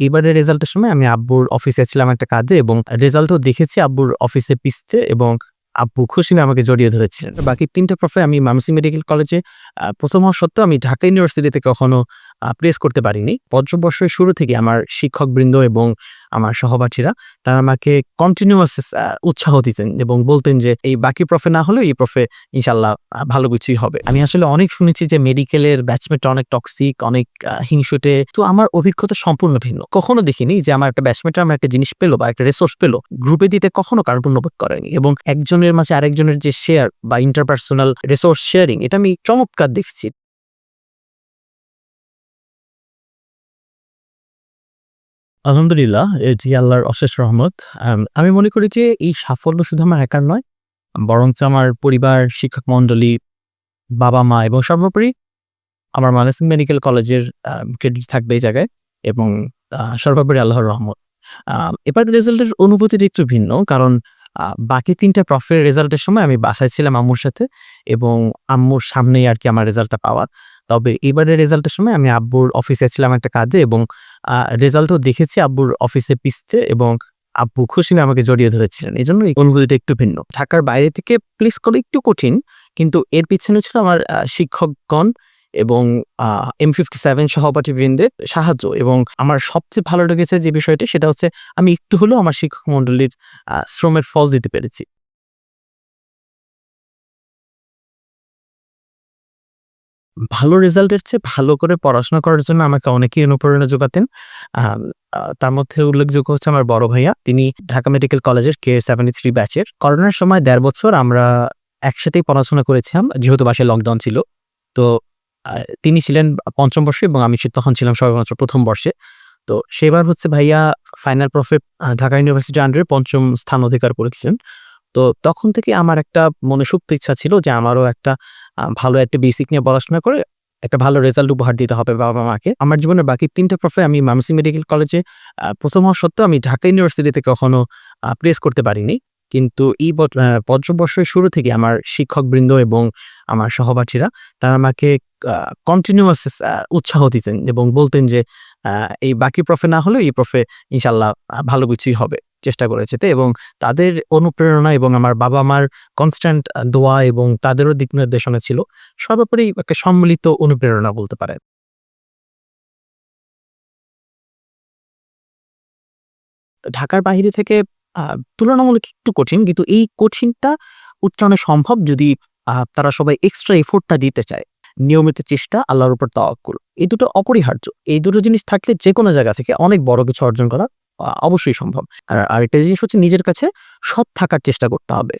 এবারে রেজাল্টের সময় আমি আব্বুর অফিসে ছিলাম একটা কাজে এবং রেজাল্টও দেখেছি আব্বুর অফিসে পিসতে এবং আব্বু খুশি হয়ে আমাকে জড়িয়ে ধরেছিলেন। বাকি তিনটা প্রফে আমি মামসি মেডিকেল কলেজে প্রথম হওয়া সত্ত্বেও আমি ঢাকা ইউনিভার্সিটিতে কখনো প্রেস করতে পারিনি। পঞ্চম শুরু থেকে আমার শিক্ষকবৃন্দ এবং আমার সহপাঠীরা, তারা আমাকে কন্টিনিউয়াস উৎসাহ দিতেন এবং বলতেন যে, এই বাকি প্রফে না হলেও এই প্রফে ইনশাল্লাহ ভালো কিছুই হবে। আমি আসলে অনেক শুনেছি যে মেডিকেলের ব্যাচমেটটা অনেক টক্সিক অনেক হিংসুটে। তো আমার অভিজ্ঞতা সম্পূর্ণ ভিন্ন। কখনো দেখিনি যে, আমার একটা ব্যাচমেট আমার একটা জিনিস পেল বা একটা রিসোর্স পেল গ্রুপে দিতে কখনো কারণ বোধ করেনি এবং একজনের মাঝে আরেকজনের যে শেয়ার বা ইন্টারপার্সোনাল রিসোর্স শেয়ারিং এটা আমি চমৎকার দেখছি। আলহামদুলিল্লাহ এটি আল্লাহর অশেষ রহমত। আমি মনে করি যে এই সাফল্য শুধু আমার একার নয়, বরঞ্চ আমার পরিবার, শিক্ষক মণ্ডলী, বাবা মা এবং সর্বোপরি আমার মানসিক মেডিকেল কলেজের ক্রেডিট থাকবে এই জায়গায় এবং সর্বোপরি আল্লাহর রহমত। এবার রেজাল্টের অনুভূতিটা একটু ভিন্ন, কারণ বাকি তিনটা প্রফের রেজাল্টের সময় আমি বাসায় ছিলাম আম্মুর সাথে এবং আম্মুর সামনেই আর কি আমার রেজাল্টটা পাওয়া। তবে এবারের রেজাল্টের সময় আমি আব্বুর অফিসে ছিলাম একটা কাজে এবং রেজাল্টও দেখেছি আব্বুর অফিসে পিসতে এবং আব্বু খুশি আমাকে জড়িয়ে ধরেছিলেন। এই জন্য এই অনুভূতিটা একটু ভিন্ন। ঢাকার বাইরে থেকে প্লেস করা একটু কঠিন, কিন্তু এর পিছনে ছিল আমার শিক্ষকগণ এবং এম ফিফটি সেভেন সহপাঠী বৃন্দের সাহায্য এবং আমার সবচেয়ে ভালো লেগেছে যে বিষয়টি সেটা হচ্ছে আমি একটু হলেও আমার শিক্ষক মণ্ডলীর শ্রমের ফল দিতে পেরেছি। ভালো রেজাল্টের চেয়ে ভালো করে পড়াশোনা করার জন্য আমাকে অনেকেই অনুপ্রেরণা যোগাতেন। তার মধ্যে উল্লেখযোগ্য হচ্ছে আমার বড় ভাইয়া। তিনি ঢাকা মেডিকেল কলেজের কে সেভেন্টি থ্রি ব্যাচের। করোনার সময় দেড় বছর আমরা একসাথেই পড়াশোনা করেছিলাম, যেহেতু বাসায় লকডাউন ছিল। তো তিনি ছিলেন পঞ্চম বর্ষে এবং আমি তখন ছিলাম সবেমাত্র প্রথম বর্ষে। তো, সেবার হচ্ছে ভাইয়া ফাইনাল প্রফে ঢাকা ইউনিভার্সিটি আন্ডারে পঞ্চম স্থান অধিকার করেছিলেন। তো তখন থেকে আমার একটা মনে সুপ্ত ইচ্ছা ছিল যে আমারও একটা ভালো একটা বেসিক নিয়ে পড়াশোনা করে একটা ভালো রেজাল্ট উপহার দিতে হবে বাবা মাকে। আমার জীবনের বাকি তিনটা প্রফে আমি মামসি মেডিকেল কলেজে প্রথম হওয়া সত্ত্বেও আমি ঢাকা ইউনিভার্সিটিতে কখনো প্রেস করতে পারিনি। কিন্তু এই বছ- আহ, পঞ্চবর্ষের শুরু থেকে আমার শিক্ষকবৃন্দ এবং আমার সহপাঠীরা তারা আমাকে কন্টিনিউয়াস উৎসাহ দিতেন এবং বলতেন যে এই বাকি প্রফে না হলেও এই প্রফে ইনশাল্লাহ ভালো কিছুই হবে। চেষ্টা করে যেতে এবং তাদের অনুপ্রেরণা এবং আমার বাবা মার কনস্ট্যান্ট দোয়া এবং তাদেরও দিক নির্দেশনা ছিল, সর্বোপরি একটা সম্মিলিত অনুপ্রেরণা বলতে পারে ঢাকার বাইরে থেকে তুলনামূলক একটু কঠিন কিন্তু এই কঠিনটা উচ্চারণে সম্ভব যদি তারা সবাই এক্সট্রা এফোর্টটা দিতে চায়। নিয়মিত চেষ্টা, আল্লাহর উপর তাওয়াক্কুল, এই দুটো অপরিহার্য। এই দুটো জিনিস থাকলে যে কোনো জায়গা থেকে অনেক বড় কিছু অর্জন করা অবশ্যই সম্ভব। আর আরেকটা জিনিস হচ্ছে নিজের কাছে সৎ থাকার চেষ্টা করতে হবে।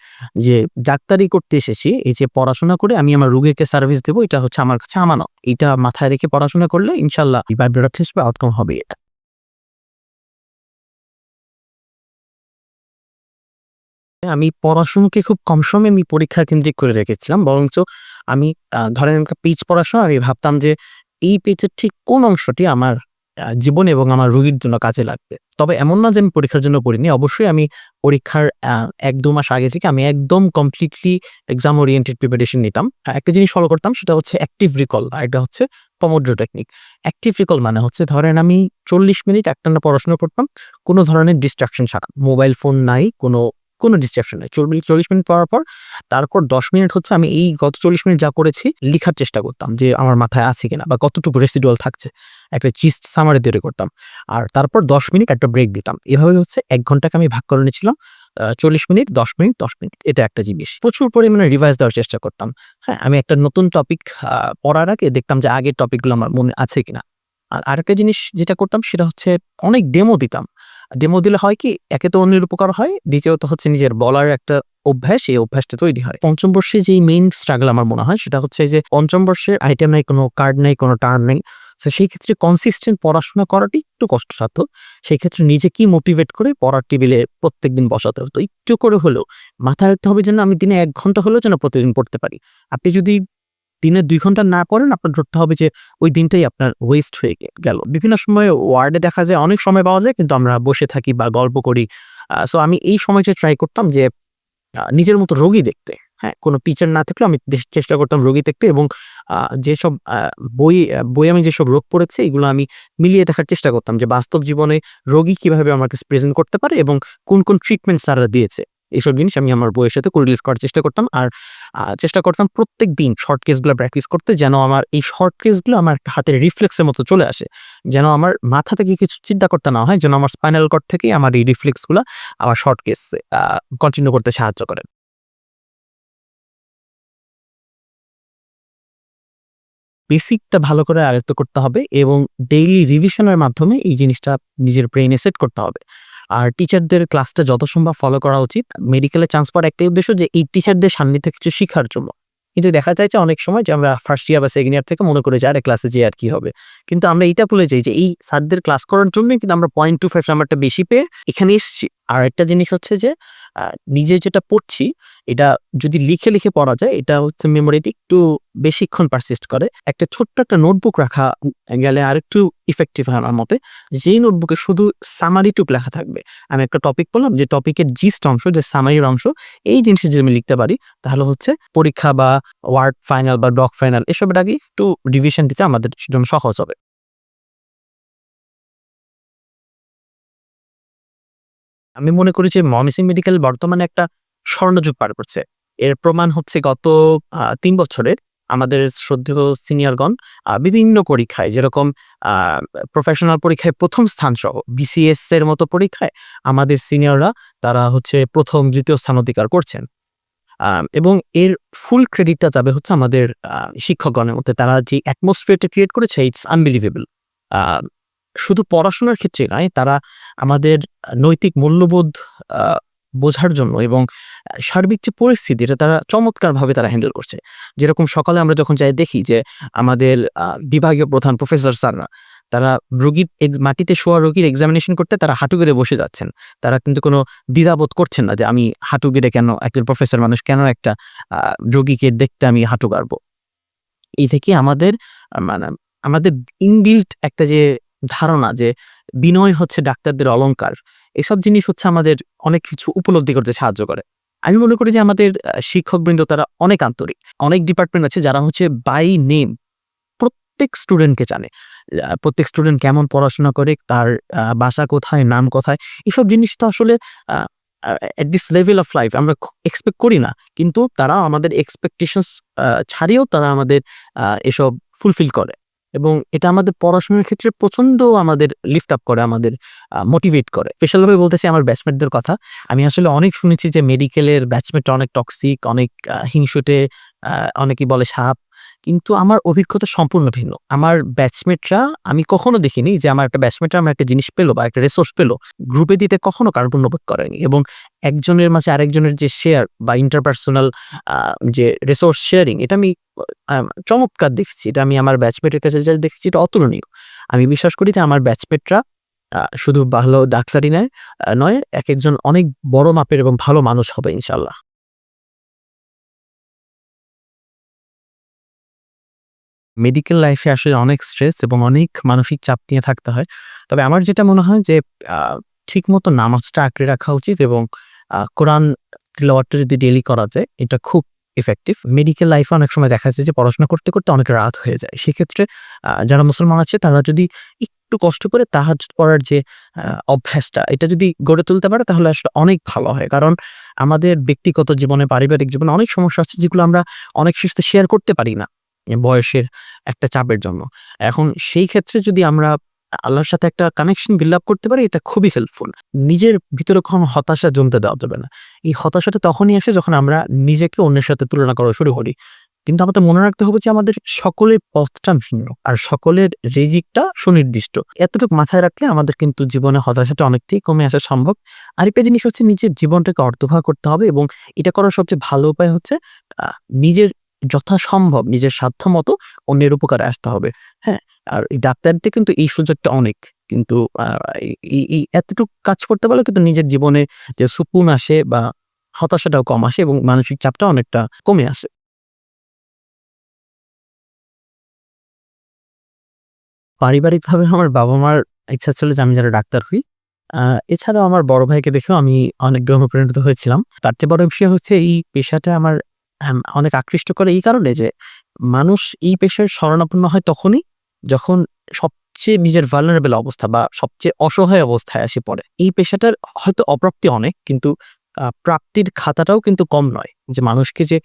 যে ডাক্তারি করতে এসেছি, এই যে পড়াশোনা করে আমি আমার রুগীকে সার্ভিস দেবো, এটা হচ্ছে আমার কাছে আমানত। এটা মাথায় রেখে পড়াশোনা করলে ইনশাল্লাহ বাই প্রোডাক্ট হিসেবে আউটকাম হবে এটা। আমি পড়াশোনাকে খুব কম সময়ে আমি পরীক্ষা কেন্দ্রিক করে রেখেছিলাম, বরঞ্চ আমি ধরেন একটা পেজ সময় আমি ভাবতাম যে এই পেজের ঠিক কোন অংশটি আমার জীবন এবং আমার রোগীর জন্য কাজে লাগবে। তবে এমন না যে আমি পরীক্ষার জন্য পড়িনি, অবশ্যই আমি পরীক্ষার এক দু মাস আগে থেকে আমি একদম কমপ্লিটলি এক্সাম ওরিয়েন্টেড প্রিপারেশন নিতাম একটা জিনিস ফলো করতাম, সেটা হচ্ছে অ্যাক্টিভ রিকল আর এটা হচ্ছে পমোড্রো টেকনিক অ্যাক্টিভ রিকল মানে হচ্ছে ধরেন আমি চল্লিশ মিনিট একটানা পড়াশোনা করতাম, কোনো ধরনের ডিস্ট্রাকশন ছাড়া। মোবাইল ফোন নাই, কোনো কোনো ডিস্ট্রাকশন নাই। চল্লিশ চল্লিশ মিনিট পড়ার পর, তারপর দশ মিনিট হচ্ছে আমি এই গত চল্লিশ মিনিট যা করেছি, লিখার চেষ্টা করতাম যে আমার মাথায় আছে কিনা বা কতটুকু রেসিডুয়াল থাকছে। একটা চিস্ট সামারি তৈরি করতাম। আর তারপর দশ মিনিট একটা ব্রেক দিতাম। এভাবে হচ্ছে এক ঘন্টাকে আমি ভাগ করে নিয়েছিলাম। চল্লিশ মিনিট, দশ মিনিট দশ মিনিট, এটা একটা জিনিস। প্রচুর পরিমাণে রিভাইজ দেওয়ার চেষ্টা করতাম। হ্যাঁ আমি একটা নতুন টপিক পড়ার আগে দেখতাম যে আগের টপিকগুলো আমার মনে আছে কিনা। আর আরেকটা জিনিস যেটা করতাম সেটা হচ্ছে অনেক ডেমো দিতাম। ডেমো দিলে হয় কি, একে তো অন্যের উপকার হয়, দ্বিতীয়ত হচ্ছে নিজের বলার একটা অভ্যাস, এই অভ্যাসটা তৈরি হয়। পঞ্চম বর্ষে যেই মেইন স্ট্রাগল আমার মনে হয়, সেটা হচ্ছে যে পঞ্চম বর্ষের আইটেম নাই, কোনো কার্ড নাই, কোনো টার্ন নেই, তো সেই ক্ষেত্রে কনসিস্টেন্ট পড়াশোনা করাটি একটু কষ্টসাধ্য। সেই ক্ষেত্রে নিজেকেই মোটিভেট করে পড়ার টেবিলে প্রত্যেকদিন বসাতে হবে? তো একটু করে হলেও মাথায় রাখতে হবে যেন আমি দিনে এক ঘণ্টা হলেও যেন প্রতিদিন পড়তে পারি। আপনি যদি দিনে দুই ঘণ্টা না পড়েন আপনার ধরতে হবে যে ওই দিনটাই আপনার ওয়েস্ট হয়ে গেল বিভিন্ন সময় ওয়ার্ডে দেখা যায় অনেক সময় পাওয়া যায় কিন্তু আমরা বসে থাকি বা গল্প করি সো আমি এই সময়টা ট্রাই করতাম যে নিজের মতো রোগী দেখতে হ্যাঁ? কোনো টিচার না থাকলেও আমি চেষ্টা করতাম রোগী দেখতে এবং যেসব বই বইয়ে আমি যেসব রোগ পড়েছি এগুলো আমি মিলিয়ে দেখার চেষ্টা করতাম যে বাস্তব জীবনে রোগী কীভাবে আমাকে প্রেজেন্ট করতে পারে এবং কোন, কোন ট্রিটমেন্ট স্যাররা দিয়েছে। এসব জিনিস আমি আমার বইয়ের সাথে কোরিলেট করার চেষ্টা করতাম। আর চেষ্টা করতাম প্রত্যেক দিন শর্ট কেসগুলা প্র্যাকটিস করতে যেন আমার এই শর্ট কেসগুলো আমার হাতের রিফ্লেক্সের মতো চলে আসে। যেন আমার মাথা থেকে কিছু চিন্তা করতে না হয়, যেন আমার স্পাইনাল কর্ড থেকেই আমার এই রিফ্লেক্সগুলা আমার শর্ট কেস কন্টিনিউ করতে সাহায্য করে। বেসিকটা ভালো করে আয়ত্ত করতে হবে এবং ডেইলি রিভিশনের মাধ্যমে এই জিনিসটা নিজের ব্রেইনে সেট করতে হবে। আর টিচারদের ক্লাসটা যত সম্ভব ফলো করা উচিত। মেডিকেলে চান্স পাওয়ার একটাই উদ্দেশ্য যে, এই টিচারদের সান্নিধ্যে কিছু শেখার জন্য। কিন্তু দেখা যায় যে, অনেক সময় যে, আমরা ফার্স্ট ইয়ার বা সেকেন্ড ইয়ার থেকে মনে করি যে, আরে ক্লাসে যে আর কি হবে। কিন্তু আমরা এটা ভুলে যাই যে, এই স্যারদের ক্লাস করার জন্যই কিন্তু আমরা 0.25 নাম্বারটা বেশি পেয়ে এখানে এসছি। আরেকটা জিনিস হচ্ছে যে নিজে যেটা পড়ছি এটা যদি লিখে, লিখে পড়া যায় এটা হচ্ছে মেমোরিতে একটু বেশিক্ষণ পারসিস্ট করে। একটা ছোট্ট একটা নোটবুক রাখা গেলে আরেকটু ইফেক্টিভ হয় আমার মতে। যেই নোটবুকে শুধু সামারি টুক লেখা থাকবে। আমি একটা টপিক বললাম যে টপিকের জিস্ট অংশ যে সামারির অংশ এই জিনিসটা যদি আমি লিখতে পারি তাহলে হচ্ছে পরীক্ষা বা ওয়ার্ড ফাইনাল বা ডক ফাইনাল এসবের আগে একটু রিভিশন দিতে আমাদের জন্য সহজ হবে। আমি মনে করি যে ময়মনসিংহ মেডিকেল বর্তমানে একটা স্বর্ণযুগ পার করছে। এর প্রমাণ হচ্ছে গত তিন ৩ বছরে আমাদের শ্রদ্ধেয় সিনিয়রগণ বিভিন্ন পরীক্ষায় যেরকম প্রফেশনাল পরীক্ষায় ১ম স্থানসহ বিসিএস এর মতো পরীক্ষায় আমাদের সিনিয়ররা তারা হচ্ছে ১ম, ২য় স্থান অধিকার করছেন। এবং এর ফুল ক্রেডিটটা যাবে হচ্ছে আমাদের শিক্ষকগণের মধ্যে। তারা যে অ্যাটমসফিয়ারটা ক্রিয়েট করেছে ইটস আনবিলিভেবল। শুধু পড়াশোনার ক্ষেত্রে নয়, তারা আমাদের নৈতিক মূল্যবোধ বোঝার জন্য এবং সার্বিক যে পরিস্থিতি, এটা তারা চমৎকারভাবে তারা হ্যান্ডেল করছে। যেরকম সকালে আমরা যখন যাই দেখি যে আমাদের বিভাগীয় প্রধান প্রফেসর স্যাররা, তারা রোগীর মাটিতে শোয়া রোগীর এক্সামিনেশন করতে তারা হাঁটু গেড়ে বসে যাচ্ছেন। তারা কিন্তু কোনো দ্বিধাবোধ করছেন না যে আমি হাঁটু গেড়ে কেন, একজন প্রফেসর মানুষ কেন একটা রোগীকে দেখতে আমি হাঁটু গাড়বো। এই থেকে আমাদের মানে আমাদের ইনবিল্ট একটা যে ধারণা যে বিনয় হচ্ছে ডাক্তারদের অলংকার। এসব জিনিস হচ্ছে আমাদের অনেক কিছু উপলব্ধি করতে সাহায্য করে। আমি মনে করি যে আমাদের শিক্ষকবৃন্দ তারা অনেক আন্তরিক। অনেক ডিপার্টমেন্ট আছে যারা হচ্ছে বাই নেম প্রত্যেক স্টুডেন্টকে জানে। প্রত্যেক স্টুডেন্ট কেমন পড়াশোনা করে, তার বাসা কোথায়, নাম কোথায়। এসব জিনিস তো আসলে at this level of life আমরা এক্সপেক্ট করি না। কিন্তু তারা আমাদের এক্সপেকটেশনস ছাড়িয়েও তারা আমাদের এসব ফুলফিল করে। এবং এটা আমাদের পড়াশোনার ক্ষেত্রে প্রচণ্ড আমাদের লিফট আপ করে, আমাদের মোটিভেট করে। স্পেশালভাবে বলতেছি আমার ব্যাচমেটদের কথা। আমি আসলে অনেক শুনেছি যে মেডিকেলের ব্যাচমেট অনেক টক্সিক, অনেক হিংসুটে, অনেকেই বলে সাপ। কিন্তু আমার অভিজ্ঞতা সম্পূর্ণ ভিন্ন। আমার ব্যাচমেটরা আমি কখনো দেখিনি যে আমার একটা ব্যাচমেটরা আমার একটা জিনিস পেল বা একটা রিসোর্স পেল গ্রুপে দিতে কখনো কার্পণ্যবোধ করেনি। এবং একজনের মাঝে আরেকজনের যে শেয়ার বা ইন্টারপার্সোনাল যে রিসোর্স শেয়ারিং এটা আমি চমৎকার দেখছি এটা আমি আমার ব্যাচমেটের কাছে যা দেখছি এটা অতুলনীয়। আমি বিশ্বাস করি যে আমার ব্যাচমেটরা শুধু ভালো ডাক্তারই নয় নয় এক একজন অনেক বড় মাপের এবং ভালো মানুষ হবে ইনশাআল্লাহ। মেডিকেল লাইফে আসলে অনেক স্ট্রেস এবং অনেক মানসিক চাপ নিয়ে থাকতে হয়। তবে আমার যেটা মনে হয় যে আ ঠিকমতো নামাজটা আঁকড়ে রাখা উচিত এবং কোরআন তিলাওয়াতটা যদি ডেইলি করা যায় এটা খুব ইফেক্টিভ। মেডিকেল লাইফে অনেক সময় দেখা যায় যে পড়াশোনা করতে, করতে অনেক রাত হয়ে যায়। সেক্ষেত্রে যারা মুসলমান আছে তারা যদি একটু কষ্ট করে তাহাজ্জুদ পড়ার যে অভ্যাসটা এটা যদি গড়ে তুলতে পারে তাহলে আসলে অনেক ভালো হয়। কারণ আমাদের ব্যক্তিগত জীবনে, পারিবারিক জীবনে অনেক সমস্যা আছে যেগুলো আমরা অনেক কিছুতে শেয়ার করতে পারি না। বয়সের একটা চাপের জন্য। এখন সেই ক্ষেত্রে যদি আমরা আল্লাহর সাথে একটা কানেকশন বিল্ড আপ করতে পারি, এটা খুবই হেল্পফুল। নিজের ভিতরে কখনো হতাশা জমতে দেওয়া যাবে না। এই হতাশাটা তখনই আসে যখন আমরা নিজেকে অন্যের সাথে তুলনা করা শুরু করি। কিন্তু আমাদের মনে রাখতে হবে যে আমাদের সকলের পথটা ভিন্ন। আর সকলের রেজিকটা সুনির্দিষ্ট। এতটুকু মাথায় রাখলে আমাদের কিন্তু জীবনে হতাশাটা অনেকটাই কমে আসা সম্ভব। আর আরেকটা জিনিস হচ্ছে নিজের জীবনটাকে অর্থবহ করতে হবে এবং এটা করার সবচেয়ে ভালো উপায় হচ্ছে নিজের যথাসম্ভব নিজের সাধ্য মতো অন্যের উপকারে আসতে হবে। হ্যাঁ? আর এই ডাক্তারদের কিন্তু এই সুযোগটা অনেক। কিন্তু এই এতটুক কাজ করতে পারলে কিন্তু নিজের জীবনে যে সুকুন আসে বা হতাশাটাও কম আসে এবং মানসিক চাপটা অনেকটা কমে আসে। পারিবারিকভাবে আমার বাবা-মার ইচ্ছা ছিল যে আমি যারা ডাক্তার হই। এছাড়াও আমার বড় ভাইকে দেখেও আমি অনেকটা অনুপ্রাণিত হয়েছিলাম। তার চেয়ে বড় বিষয় হচ্ছে এই পেশাটা আমার অনেক আকৃষ্ট করে এই কারণে যে মানুষ এই পেশায় শরণাপন্ন হয় তখনই যখন সবচেয়ে নিজের ভালনারেবল অবস্থা বা সবচেয়ে অসহায় অবস্থায় আসে পড়ে। এই পেশাটার হয়তো অপ্রাপ্তি অনেক কিন্তু প্রাপ্তির খাতাটাও কিন্তু কম নয়। যে মানুষকে যে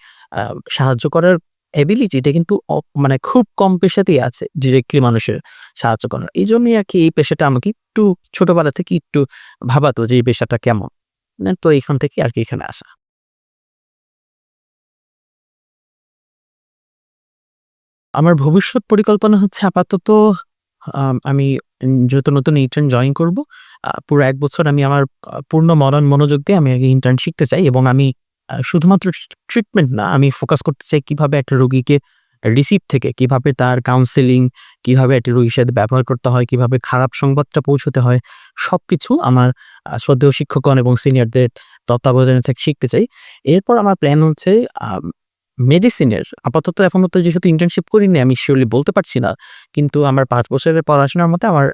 সাহায্য করার এবিলিটি এটা কিন্তু মানে খুব কম পেশাতেই আছে ডিরেক্টলি মানুষের সাহায্য করার। এই জন্যই আর কি এই পেশাটা আমাকে একটু ছোটবেলা থেকে একটু ভাবাতো যে এই পেশাটা কেমন। না তো এখান থেকেই আরকি এখানে আসা। আমার ভবিষ্যৎ পরিকল্পনা হচ্ছে আপাতত আমি যেহেতু নতুন ইন্টার্ন জয়েন করব, পুরো এক বছর আমি আমার পূর্ণ মনন মনোযোগ দিয়ে আমি ইন্টার্ন শিখতে চাই এবং আমি শুধুমাত্র ট্রিটমেন্ট না, আমি ফোকাস করতে চাই কীভাবে একটা রোগীকে রিসিভ থেকে কীভাবে তার কাউন্সেলিং, কীভাবে একটা রোগীর সাথে ব্যবহার করতে হয়, কীভাবে খারাপ সংবাদটা পৌঁছতে হয়, সব কিছু আমার শ্রদ্ধেয় শিক্ষকগণ এবং সিনিয়রদের তত্ত্বাবধানে থেকে শিখতে চাই। এরপর আমার প্ল্যান হচ্ছে মেডিসিনের আপাতত এখন তো যেহেতু ইন্টার্নশিপ করিনি আমি শিওরলি বলতে পারছি না। কিন্তু আমার পাঁচ বছরের পড়াশোনার মধ্যে আমার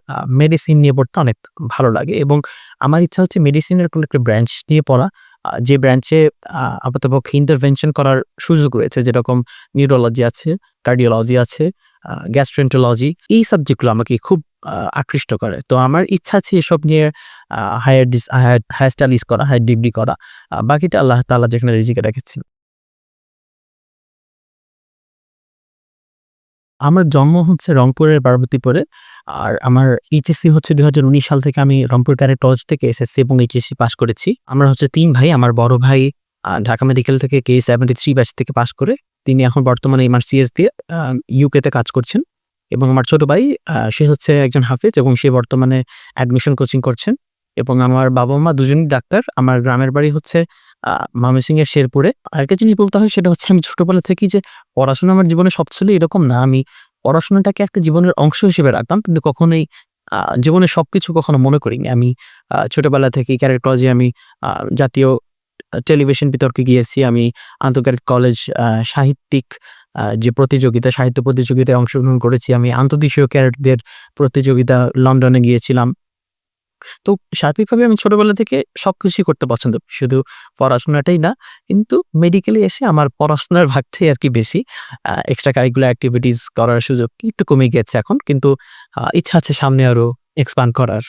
মেডিসিন নিয়ে পড়তে অনেক ভালো লাগে এবং আমার ইচ্ছা হচ্ছে মেডিসিনের কোনো একটা ব্রাঞ্চ নিয়ে পড়া। যে ব্রাঞ্চে আপাতপক্ষে ইন্টারভেনশন করার সুযোগ রয়েছে যেরকম নিউরোলজি আছে, কার্ডিওলজি আছে, আ গ্যাস্ট্রোএন্টারোলজি এই সাবজেক্টগুলো আমাকে খুব আকৃষ্ট করে। তো আমার ইচ্ছা আছে এসব নিয়ে higher dish higher higher studies করা, হায়ার ডিগ্রি করা। বাকিটা আল্লাহ তাআলা যেখানে রিজিকে রেখেছেন। আমার জন্ম হচ্ছে রংপুরের পার্বতীপুরে। আর আমার এইচএসসি হচ্ছে ২০১৯ সাল থেকে আমি রংপুর ক্যাডেট কলেজ থেকে এসএসসি এবং এইচএসসি পাস করেছি। আমরা হচ্ছে তিন ভাই। আমার বড় ভাই ঢাকা মেডিকেল থেকে কে 73 ব্যাচ থেকে পাস করে তিনি এখন বর্তমানে এমআরসিএস দিয়ে, আ ইউকে তে কাজ করছেন এবং আমার ছোট ভাই সে হচ্ছে একজন হাফেজ এবং সে বর্তমানে অ্যাডমিশন কোচিং করছেন এবং আমার বাবা-মা দুজনই ডাক্তার। আমার গ্রামের বাড়ি হচ্ছে আ ময়মনসিংহের শেরপুরে। আরেকটা জিনিস বলতে হয় সেটা হচ্ছে আমি ছোটবেলা থেকেই যে পড়াশোনা আমার জীবনে সব ছিল এরকম না। আমি পড়াশোনাটাকে একটা জীবনের অংশ হিসেবে রাখতাম কিন্তু কখনোই জীবনে জীবনের সবকিছু কখনো মনে করিনি। আমি ছোটবেলা থেকেই ক্যাডেট কলেজে আমি জাতীয় টেলিভিশন বিতর্কে গিয়েছি। আমি আন্তঃক্যাডেট কলেজ সাহিত্যিক যে প্রতিযোগিতা, সাহিত্য প্রতিযোগিতায় অংশগ্রহণ করেছি। আমি আন্তদেশীয় ক্যারেটদের প্রতিযোগিতা লন্ডনে গিয়েছিলাম। তো সার্বিকভাবে আমি ছোটবেলা থেকে সব কিছুই করতে পছন্দ। শুধু পড়াশোনাটাই না। কিন্তু মেডিকেলে এসে আমার পড়াশোনার ভাগটাই আর কি বেশি। এক্সট্রা কারিকুলার অ্যাক্টিভিটিস করার সুযোগ একটু কমে গেছে এখন। কিন্তু ইচ্ছা আছে সামনে আরও এক্সপ্যান্ড করার।